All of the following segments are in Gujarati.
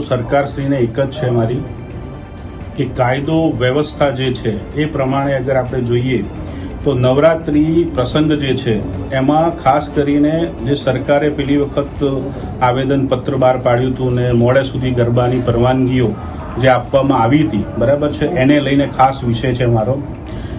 સરકારશ્રીને એક જ છે મારી, કે કાયદો વ્યવસ્થા જે છે, એ પ્રમાણે અગર આપણે જોઈએ, તો નવરાત્રિ પ્રસંગ જે છે, એમાં ખાસ કરીને જે સરકારે પેલી વખત આવેદન પત્ર બહાર પાડ્યું હતું ને મોડે સુધી ગરબાની પરવાનગીઓ જે આપવામાં આવી હતી, બરાબર છે? એને લઈને ખાસ વિષય છે મારો.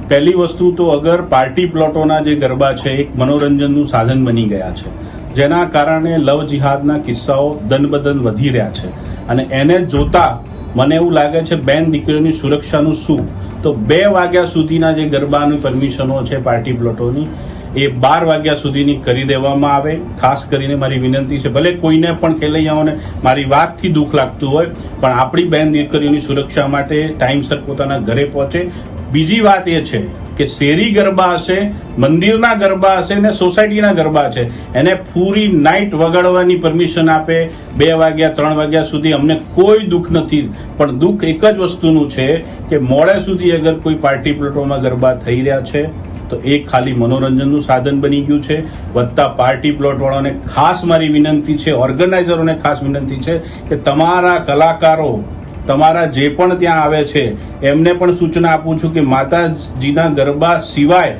પહેલી વસ્તુ તો અગર પાર્ટી પ્લોટોના જે ગરબા છે, એક મનોરંજનનું સાધન બની ગયા છે. જેના કારણે લવ જિહાદના કિસ્સાઓ દનબદન વધી રહ્યા છે. અને એને જોતા મને એવું લાગે છે, બેન દીકરીઓની સુરક્ષાનું શું? તો બે વાગ્યા સુધીના જે ગરબાની પરમિશનો છે પાર્ટી પ્લોટોની, એ બાર વાગ્યા સુધીની કરી દેવામાં આવે. ખાસ કરીને મારી વિનંતી છે, ભલે કોઈને પણ ખેલૈયાઓને મારી વાતથી દુઃખ લાગતું હોય, પણ આપણી બેન દીકરીઓની સુરક્ષા માટે ટાઈમસર પોતાના ઘરે પહોંચે. બીજી વાત એ છે કે શેરી ગરબા હશે, મંદિરના ગરબા હશે ને સોસાયટીના ગરબા છે, એને પૂરી નાઇટ વગાડવાની પરમિશન આપે, બે વાગ્યા, ત્રણ વાગ્યા સુધી અમને કોઈ દુઃખ નથી. પણ દુઃખ એક જ વસ્તુનું છે કે મોડે સુધી અગર કોઈ પાર્ટી પ્લોટોમાં ગરબા થઈ રહ્યા છે, તો એ ખાલી મનોરંજનનું સાધન બની ગયું છે. વધતા પાર્ટી પ્લોટવાળાને ખાસ મારી વિનંતી છે ઓર્ગેનાઇઝરોને ખાસ વિનંતી છે કે તમારા કલાકારો તમારા જે પણ ત્યાં આવે છે, એમને પણ સૂચના આપું છું કે માતાજીના ગરબા સિવાય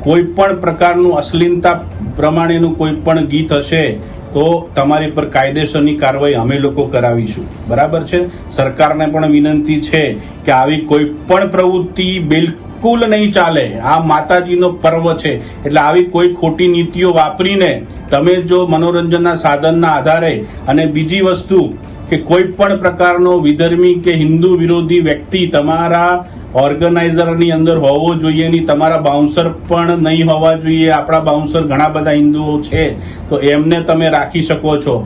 કોઈ પણ પ્રકારનું અશ્લીલતા પ્રમાણેનું કોઈ પણ ગીત હશે, તો તમારી પર કાયદેસરની કાર્યવાહી અમે લોકો કરાવીશું. બરાબર છે? સરકારને પણ વિનંતી છે કે આવી કોઈ પણ પ્રવૃત્તિ બિલકુલ નહીં ચાલે. આ માતાજીનો પર્વ છે. એટલે આવી કોઈ ખોટી નીતિઓ વાપરીને તમે જો મનોરંજનના સાધનના આધારે અને બીજી વસ્તુ કે કોઈ પણ પ્રકારનો વિધર્મી કે હિન્દુ વિરોધી વ્યક્તિ તમારા ઓર્ગેનાઇઝરની અંદર હોવો જોઈએ નહીં, તમારા બાઉન્સર પણ નહીં હોવા જોઈએ. આપણા બાઉન્સર ઘણા બધા હિન્દુઓ છે. તો એમને તમે રાખી શકો છો.